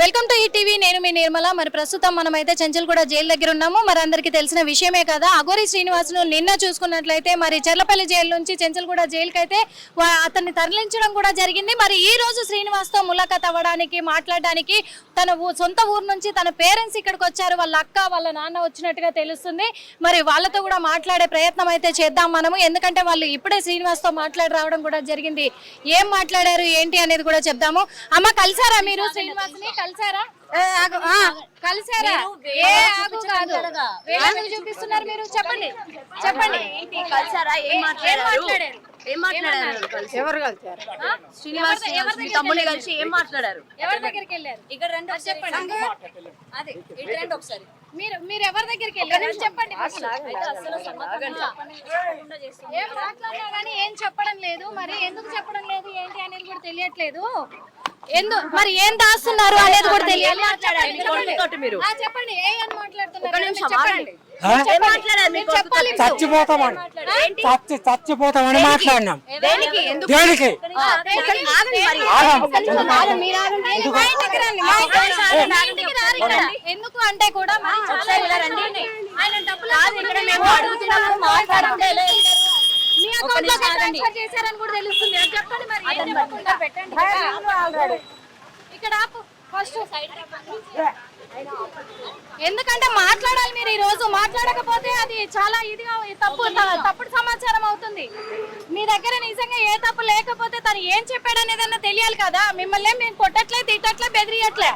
Welcome to ఈ TV నేను మీ నిర్మల. మరి ప్రస్తుతం మనమైతే చెంచల్గూడ జైలు దగ్గర ఉన్నాము. మరి అందరికీ తెలిసిన విషయమే కదా అగోరి శ్రీనివాసును నిన్న చూసుకున్నట్లయితే మరి చెర్లపల్లి జైలు నుంచి చెంచల్గూడ జైలుకి అయితే అతన్ని తరలించడం కూడా జరిగింది. మరి ఈ రోజు శ్రీనివాస్తో ములాఖాత్ అవ్వడానికి మాట్లాడడానికి తన సొంత ఊరు నుంచి తన పేరెంట్స్ ఇక్కడికి వచ్చారు. వాళ్ళ అక్క వాళ్ళ నాన్న వచ్చినట్టుగా తెలుస్తుంది. మరి వాళ్ళతో కూడా మాట్లాడే ప్రయత్నం అయితే చేద్దాం మనము. ఎందుకంటే వాళ్ళు ఇప్పుడే శ్రీనివాస్తో మాట్లాడి రావడం కూడా జరిగింది. ఏం మాట్లాడారు ఏంటి అనేది కూడా చెప్దాము. అమ్మ కలిసారా మీరు శ్రీనివాస్ని? కలిసారా? కలిసారా? ఏ ఆగు కాదు వేరే చూపిస్తున్నారు మీరు? చెప్పండి. చెప్పండి. కలిసారా? ఏం మాట్లాడారు? మాట్లాడారు? ఏం మాట్లాడారు? కలిసి. ఎవరు కలిసారు? ఆ? శ్రీనివాస్ ఎవరి మీ దగ్గరికి తమ్ముని వెళ్ళారు? కలిసి ఏం మాట్లాడారు? ఎవరి దగ్గరికి వెళ్ళారు? ఇక్కడ రండి చెప్పండి. అదే ఇటు రండి ఒకసారి. మీరు మీరు ఎవరి దగ్గరికి వెళ్ళారు? చెప్పండి first. అయితే అసలు సమాధానం చెప్పకుండా చేస్తుంది. ఏం మాట్లాడినా కానీ ఏం చెప్పడం లేదు. మరి ఎందుకు చెప్పడం లేదు? ఏంటి అనేది కూడా తెలియట్లేదు. ఎందు మరి ఏం దాస్తున్నారు అనేది కూడా తెలియాలి చెప్పండి. చచ్చిపోతామని. ఏంటి? చచ్చి చచ్చిపోతామని మాట్లాడినాం. దేనికి? ఎందుకు? అంటే కూడా. ఆయన డబ్బులు కాదు, ఇక్కడ మేము అడుగుతున్నాము మాట్లాడుతుంటే ఎలా వెళ్తారు? మీ ఒక అకౌంట్లో నిమిషం ఆగండి. ట్రాన్స్ఫర్ చేశారని కూడా తెలుస్తుంది. అది చెప్పండి మరి ఏం చెప్పకుండా పెట్టండి. కదా. ఇక్కడ ఆపు. ఫస్ట్ ఎందుకంటే మాట్లాడాలి మీరు ఈ రోజు మాట్లాడకపోతే అది చాలా ఇదిగా తప్పు తప్పుడు సమాచారం అవుతుంది. మీ దగ్గర నిజంగా ఏ తప్పు లేకపోతే తను ఏం చెప్పాడు అనేదన్నా తెలియాలి కదా. మిమ్మల్ని మేము కొట్టట్లే తిట్టట్లే బెదిరియట్లే.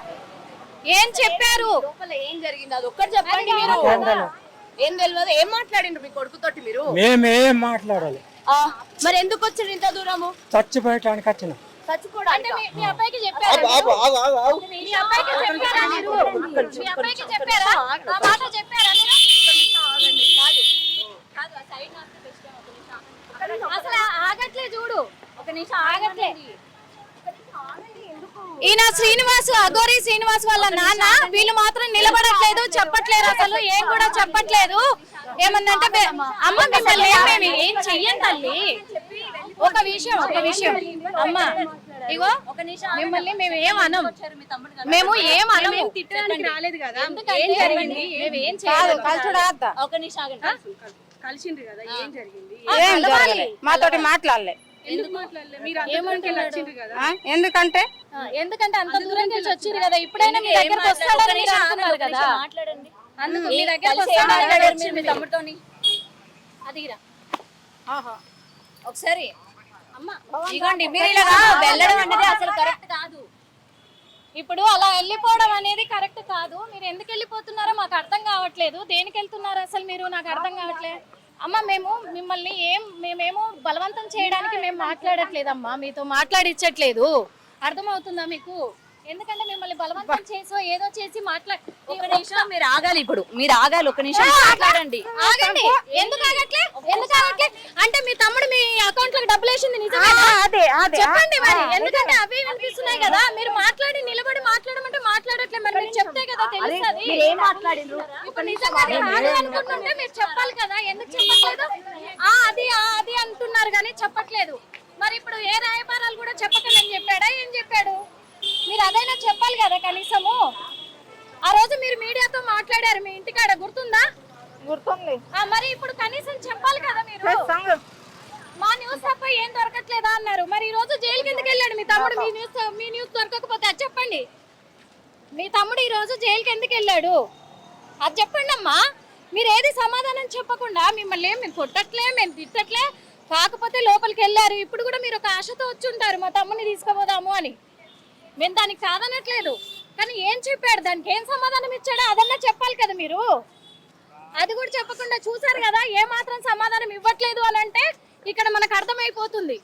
ఏం చెప్పారు? లోపల ఏం జరిగింది అది ఒక్కటి చెప్పండి మీరు ఏం తెలియదు ఏం మాట్లాడిండ్రు మీ కొడుకుతోటి మీరు? మేమేం మాట్లాడాలి. ఆ, మరి ఎందుకు వచ్చారు ఇంత దూరము? చచ్చిపోయటానికి వచ్చినాం. చచ్చిపోవడానికి? మీ- మీ అబ్బాయికి చెప్పారా? మీ అబ్బాయికి చెప్పారా మీరు? మీ అబ్బాయికి చెప్పారా? ఆ మాట చెప్పారా మీరు? అసలు ఆగట్లే చూడు. ఒక నిమిషం ఆగట్లే. ఈయన శ్రీనివాస్ అగోరి శ్రీనివాస్ వాళ్ళ నాన్న. వీళ్ళు మాత్రం నిలబడట్లేదు చెప్పట్లేదు అసలు ఏం కూడా చెప్పట్లేదు. ఏమన్నంటే అమ్మ మిమ్మల్ని ఏం ఏం చెయ్యం తల్లి? ఒక విషయం ఒక విషయం. అమ్మ ఇగో ఒక నిమిషం మిమ్మల్ని మేము ఏం అనం. మేము ఏం అనము. తిట్టడానికి రాలేదు కదా. ఎందుకంటే మేము ఏం అత్త. ఒక నిమిషం కలిసిండ్రు కదా ఏం జరిగింది? ఏం. మాతోటి మాట్లాడలే. ఎందుకంటే? ఎందుకంటే అంత దూరం నుంచి వచ్చింది. కదా. ఇప్పుడైనా మీ దగ్గరకు వస్తాడని మీరు ఒక కదా మాట్లాడండి. అందుకు మీ దగ్గరకు వస్తాడని మీ తమ్ముడితోని. అదిరా ఒకసారి. ఇగోండి మీరు ఇలా వెళ్ళడం అనేది అసలు కరెక్ట్ కాదు. ఇప్పుడు అలా వెళ్ళిపోవడం అనేది కరెక్ట్ కాదు. మీరు ఎందుకు వెళ్ళిపోతున్నారో మాకు అర్థం కావట్లేదు. దేనికి వెళ్తున్నారు అసలు మీరు? నాకు అర్థం కావట్లేదు అమ్మ మేము మిమ్మల్ని ఏం మేమేమో బలవంతం చేయడానికి మేము మాట్లాడట్లేదమ్మా మీతో మాట్లాడించట్లేదు అర్థమవుతుందా మీకు? ఎందుకంటే మిమ్మల్ని బలవంతం చేసో ఏదో చేసి మాట్లా ఒక నిమిషం మీరు ఆగాలి ఇప్పుడు. మీరు ఆగాలి ఒక నిమిషం మాట్లాడండి. ఆగండి. ఎందుకు ఆగట్లే? ఎందుకు ఆగట్లే? అంటే మీ తమ్ముడు మీ అకౌంట్లో డబ్బులు వేసింది నిజమేనా అదే అదే. చెప్పండి మరి. ఎందుకంటే అవి వినిపిస్తున్నాయి కదా. మీరు మాట్లాడి నిలబడి మాట్లాడమంటే మాట్లాడట్లే మరి. మీరు చెప్తే కదా తెలుస్తుంది. ఇప్పుడు నిజంగా అనుకుంటుంటే మీరు చెప్పాలి కదా. ఎందుకు చెప్పట్లేదు ఆ అది ఆ అది కానీ చెప్పట్లేదు. మరి ఇప్పుడు ఏ రాయబారాలు కూడా చెప్పకండి చెప్పాడా? ఏం చెప్పాడు? మీరు అదైనా చెప్పాలి కదా కనీసము? ఆ రోజు మీరు మీడియాతో మాట్లాడారు మీ ఇంటికాడ గుర్తుందా? గుర్తుంది. మరి ఇప్పుడు కనీసం చెప్పాలి కదా మీరు? మా న్యూస్ తప్ప ఏం దొరకట్లేదా అన్నారు. మరి ఈ రోజు జైలుకి ఎందుకు వెళ్ళాడు మీ తమ్ముడు? మీ న్యూస్ మీ న్యూస్ దొరకకపోతే అది చెప్పండి. మీ తమ్ముడు ఈ రోజు జైలుకి ఎందుకు వెళ్ళాడు? అది చెప్పండి అమ్మా మీరు ఏది సమాధానం చెప్పకుండా మిమ్మల్ని ఏం మేము కొట్టట్లే మేము తిట్టట్లే కాకపోతే లోపలికి వెళ్ళారు. ఇప్పుడు కూడా మీరు ఒక ఆశతో వచ్చి ఉంటారు. మా తమ్ముని తీసుకుపోదాము అని. మేము దానికి కాదనట్లేదు కానీ ఏం చెప్పాడు? దానికి ఏం సమాధానం ఇచ్చాడో అదన్నా చెప్పాలి కదా మీరు. అది కూడా చెప్పకుండా చూసారు కదా ఏ మాత్రం సమాధానం ఇవ్వట్లేదు అని అంటే ఇక్కడ మనకు అర్థమైపోతుంది.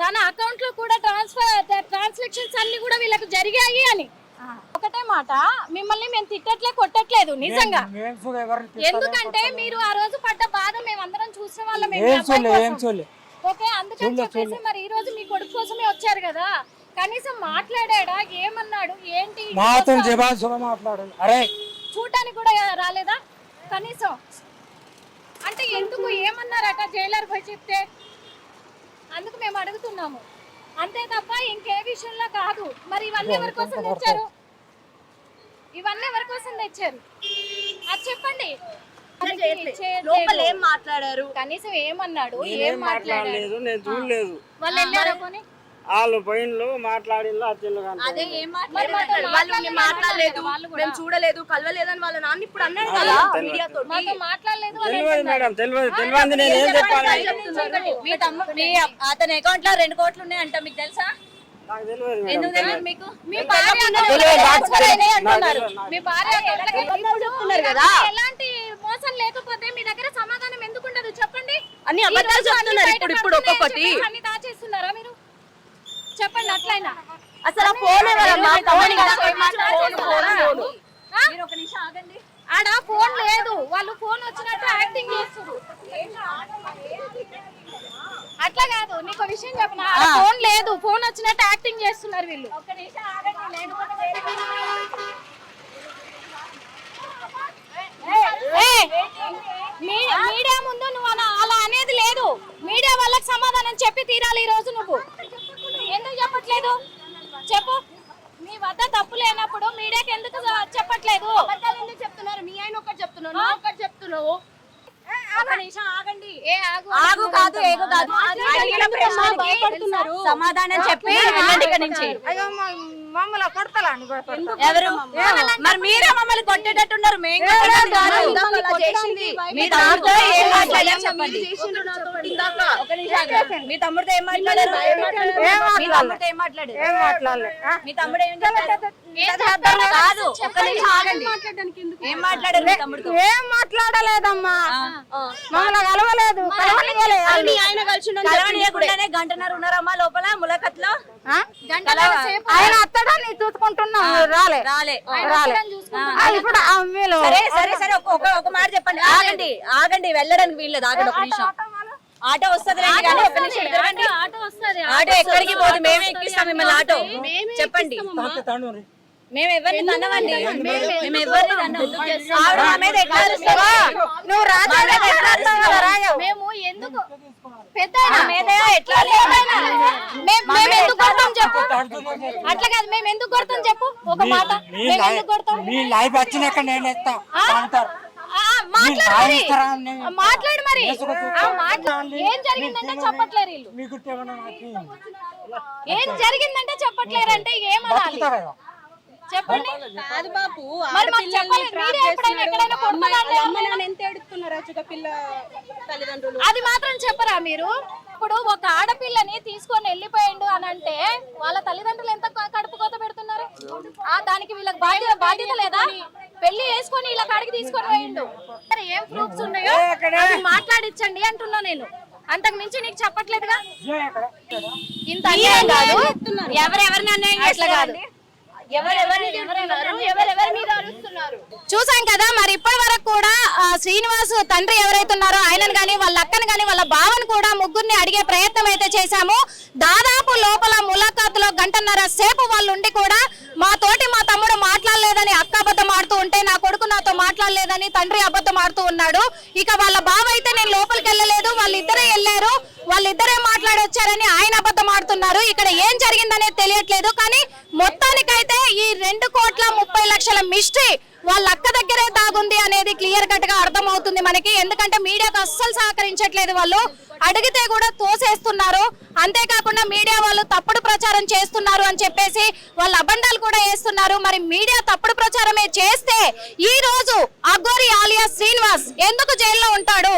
తన అకౌంట్లో కూడా ట్రాన్స్ఫర్ ట్రాన్సాక్షన్స్ అన్ని కూడా వీళ్ళకి జరిగాయి అని. ఒకటే మాట మిమ్మల్ని మేము తిట్టట్లే కొట్టట్లేదు నిజంగా. ఎందుకంటే మీరు ఆ రోజు పడ్డ బాధ మేము అందరం చూసిన వాళ్ళం ఓకే అందుకని చెప్పేసి మరి ఈ రోజు మీ కొడుకు కోసమే వచ్చారు కదా. కనీసం మాట్లాడాడా ఏమన్నాడు ఏంటి మాతో అరే! చూడటానికి కూడా రాలేదా? కనీసం. అంటే ఎందుకు ఏమన్నారట? జైలర్ పోయి చెప్తే? అందుకు మేము అడుగుతున్నాము. అంతే తప్ప ఇంకే విషయంలో కాదు. మరి ఇవన్నీ ఎవరి కోసం తెచ్చారు? ఇవన్నీ ఎవరి కోసం తెచ్చారు? అది చెప్పండి. లోపల ఏం మాట్లాడారు? కనీసం ఏమన్నాడు? ఏం మాట్లాడలేదు నేను చూడలేదు. వాళ్ళు వెళ్ళారా? వాళ్ళు అదే ఏం మాట్లాడారు మాట్లాడలేదు వాళ్ళు కూడా. మేము చూడలేదు కలవలేదని వాళ్ళ నాన్న ఇప్పుడు అన్నాడు కదా మీడియా తోటి మాతో మాట్లాడలేదు వాళ్ళు తెలియదు మేడం తెలియదు. తెలియదు నేను ఏం చెప్పాలి? మీ తమ్ము మీ అతని అకౌంట్లో రెండు కోట్లు ఉన్నాయంట మీకు తెలుసా? నాకు తెలియదు మేడం. ఎందుకు తెలియదు మీకు? మీ భార్య తెలియదు, నాకు transfer అయినాయి అంటున్నారు. తెలియదు. మీ భార్య అకౌంట్లకి ఇప్పుడు చెప్తున్నారు కదా. ఎలాంటి మోసం లేకపోతే మీ దగ్గర సమాధానం ఎందుకు ఉండదు? చెప్పండి. అన్ని అబద్ధాలు చెప్తున్నారు ఇప్పుడు ఇప్పుడు ఒక్కొక్కటి చెప్పి అన్ని దాచేస్తున్నారా మీరు చెప్పండి అట్లయినా. అసలు ఫోన్? ఆడ ఫోన్ లేదు. వాళ్ళు ఫోన్ వచ్చినట్టు యాక్టింగ్ చేస్తారు అట్లా కాదు. నీకు విషయం చెప్పిన? ఫోన్ లేదు. ఫోన్ వచ్చినట్టు యాక్టింగ్ చేస్తున్నారు వీళ్ళు. మీడియా ముందు నువ్వు అలా అలా అనేది లేదు. మీడియా వాళ్ళకి సమాధానం చెప్పి తీరాలి ఈ రోజు నువ్వు. చెప్పట్లేదు. చెప్పు. మీ వద్ద తప్పు లేనప్పుడు మీడియాకి ఎందుకు చెప్పట్లేదు? ఎందుకు చెప్తున్నారు? మీ ఆయన ఒకటి చెప్తున్నావు ఒకటి చెప్తున్నావు. ఆగు. కాదు ఏగు కాదు. సమాధానం చెప్పి వెళ్ళండి ఇక్కడి నుంచి. మమ్మల్ని కొడతలా ఎవరు? మరి మీరే మమ్మల్ని కొట్టేటట్టున్నారు. మేము మీ తమ్ముడితో ఏం మాట్లాడారు. మీ తమ్ముడితో ఏం మాట్లాడారు? మీ తమ్ముడు ఏం? కాదు. ఏం మాట్లాడారు మాట్లాడలేదమ్మా. మమ్మల్ని కలవలేదు ఆయన కలిసి గంటన్నర ఉన్నారమ్మా లోపల సేపు. ఆయన అత్తడాన్ని చూసుకుంటున్నాం రాలే. రాలే. రాలే. ఇప్పుడు సరే సరే సరే ఒక మాట చెప్పండి. ఆగండి ఆగండి వెళ్ళడానికి వీల్లేదు. ఆగండి ఒక నిమిషం. ఆటో వస్తుంది. ఆటో వస్తుంది ఆటో ఎక్కడికి పోదు మేమే ఎక్కిస్తాం మిమ్మల్ని ఆటో చెప్పండి. మేము ఎవరిని తన్నవండి మేము ఎవరిని? నువ్వు రాజా మేము ఎందుకు? మేము ఎందుకు కొడతాం చెప్పు. తండ్రి అట్లా కాదు మేము ఎందుకు కొడతాం చెప్పు? ఒక మాట. మీ మేము లై- ఎందుకు కొడతాం? మీ లైఫ్ వచ్చినాక నేను ఎత్తా అంటారు. ఆ, మాట్లాడు మరి. ఏం జరిగిందంటే చెప్పట్లేరు వీళ్ళు. ఏం జరిగిందంటే చెప్పట్లేరు అంటే ఏమనాలి చెప్పండి. కాదు బాబు అమ్మ ఎంత పిల్ల తల్లిదండ్రులు? అది మాత్రం చెప్పరా మీరు? ఇప్పుడు ఒక ఆడపిల్లని తీసుకొని వెళ్ళిపోయిండు అని అంటే వాళ్ళ తల్లిదండ్రులు ఎంత క- కడుపు కోత పెడుతున్నారు? ఆ దానికి వీళ్ళకి బాధ్యత బాధ్యత లేదా? పెళ్ళి చేసుకొని ఇలా కాడికి తీసుకొని పోయిండు. మరి ఏం ప్రూఫ్స్ ఉన్నాయో అవి మాట్లాడించండి అంటున్నా నేను. అంతకు మించి నీకు చెప్పట్లేదుగా? ఇంత అన్యాయం కాదు. ఎవరెవరిని అన్యాయం కాదు. చూసాం కదా మరి ఇప్పటి వరకు కూడా శ్రీనివాస్ తండ్రి ఎవరైతే ఉన్నారో ఆయనను కానీ వాళ్ళ అక్కను కానీ వాళ్ళ బావను కూడా ముగ్గురిని అడిగే ప్రయత్నం అయితే చేశాము. దాదాపు లోపల ములాఖాతులో గంటన్నర సేపు వాళ్ళు ఉండి కూడా మా తోటి మా తమ్ముడు మాట్లాడలేదని అక్క అబద్ధం ఆడుతూ ఉంటే నా కొడుకు నాతో మాట్లాడలేదని తండ్రి అబద్ధం ఆడుతూ ఉన్నాడు. ఇక వాళ్ళ బావ అయితే నేను లోపలికి వెళ్ళలేదు వాళ్ళిద్దరే వెళ్ళారు. వాళ్ళిద్దరే మాట్లాడి వచ్చారని ఆయన అబద్ధం ఆడుతున్నారు. ఇక్కడ ఏం జరిగిందనేది తెలియట్లేదు. కానీ మొత్తానికైతే ఈ రెండు కోట్ల ముప్పై లక్షల మిస్టరీ వాళ్ళ అక్క దగ్గరే దాగుంది అనేది క్లియర్ కట్గా అర్థమవుతుంది మనకి. ఎందుకంటే మీడియాకు అస్సలు సహకరించట్లేదు వాళ్ళు. అడిగితే కూడా తోసేస్తున్నారు. అంతేకాకుండా మీడియా వాళ్ళు తప్పుడు ప్రచారం చేస్తున్నారు అని చెప్పేసి వాళ్ళ అబండాలు కూడా వేస్తున్నారు. మరి మీడియా తప్పుడు ప్రచారమే చేస్తే ఈ రోజు అగోరి ఆలియా శ్రీనివాస్ ఎందుకు జైల్లో ఉంటాడు?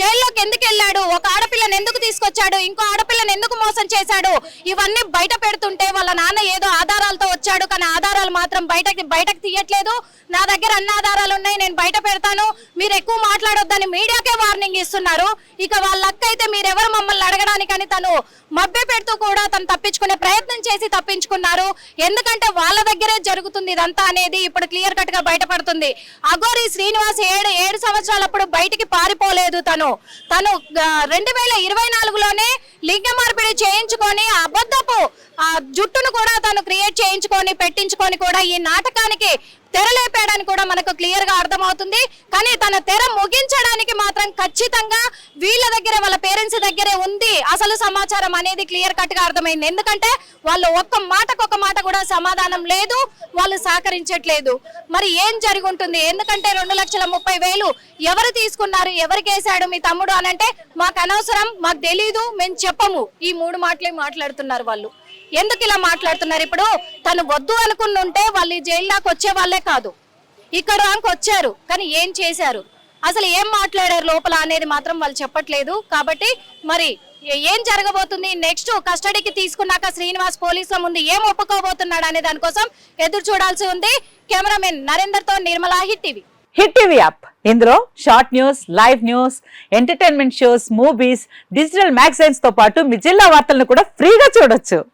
జైల్లోకి ఎందుకు వెళ్ళాడు? ఒక ఆడపిల్లని ఎందుకు తీసుకొచ్చాడు. ఇంకో ఆడపిల్లని ఎందుకు మోసం చేశాడు? ఇవన్నీ బయట పెడుతుంటే వాళ్ళ నాన్న ఏదో ఆధారాలతో వచ్చాడు. కానీ ఆధారాలు మాత్రం బయటకి బయటకు తీయట్లేదు. నా దగ్గర అన్న ఆధారాలు ఉన్నాయి నేను బయట పెడతాను. మీరు ఎక్కువ మాట్లాడొద్దని మీడియాకే వార్నింగ్ ఇస్తున్నారు. ఇక వాళ్ళ అక్క అయితే మీరెవరు మమ్మల్ని అడగడానికని తను మభ్య పెడుతూ కూడా తను తప్పించుకునే ప్రయత్నం చేసి తప్పించుకున్నారు. ఎందుకంటే వాళ్ళ దగ్గరే జరుగుతుంది ఇదంతా అనేది ఇప్పుడు క్లియర్ కట్గా బయటపడుతుంది. అగోరి శ్రీనివాస్ ఏడు ఏడు సంవత్సరాలప్పుడు బయటికి పారిపోలేదు తను. తను రెండు వేల ఇరవై నాలుగులోనే లింగ మార్పిడి చేయించుకొని అబద్ధపు ఆ జుట్టును కూడా తను క్రియేట్ చేయించుకొని పెట్టించుకొని కూడా ఈ నాటకానికి తెరలేపాడని కూడా మనకు క్లియర్గా అర్థమవుతుంది. కానీ తన తెర ముగించడానికి మాత్రం ఖచ్చితంగా వీళ్ళ దగ్గర వాళ్ళ పేరెంట్స్ దగ్గరే ఉంది అసలు సమాచారం అనేది క్లియర్ కట్గా అర్థమైంది. ఎందుకంటే వాళ్ళు ఒక్క మాటకు మాట కూడా సమాధానం లేదు వాళ్ళు సహకరించట్లేదు. మరి ఏం జరుగుంటుంది? ఎందుకంటే రెండు లక్షల ముప్పై వేలు ఎవరు తీసుకున్నారు? ఎవరికేసాడు మీ తమ్ముడు అనంటే మాకు అనవసరం మాకు తెలీదు మేము చెప్పము. ఈ మూడు మాటలే మాట్లాడుతున్నారు వాళ్ళు. ఎందుకు ఇలా మాట్లాడుతున్నారు ఇప్పుడు? తను వద్దు అనుకుని ఉంటే వాళ్ళు ఈ జైలు దాకా వచ్చే వాళ్ళే కాదు. ఇక్కడ దాకా వచ్చారు కానీ ఏం చేశారు? అసలు ఏం మాట్లాడారు లోపల అనేది మాత్రం వాళ్ళు చెప్పట్లేదు. కాబట్టి మరి ఏ- ఏం జరగబోతుంది? నెక్స్ట్ కస్టడీకి తీసుకున్నాక శ్రీనివాస్ పోలీసుల ముందు ఏం ఒప్పుకోబోతున్నాడు అనే దానికోసం ఎదురు చూడాల్సి ఉంది. Cameraman నరేందర్తో Nirmala hit TV. Hit TV app. ఇందులో short news live news entertainment shows movies digital మ్యాగజైన్స్తో పాటు మీ జిల్లా వార్తలను కూడా ఫ్రీగా చూడొచ్చు.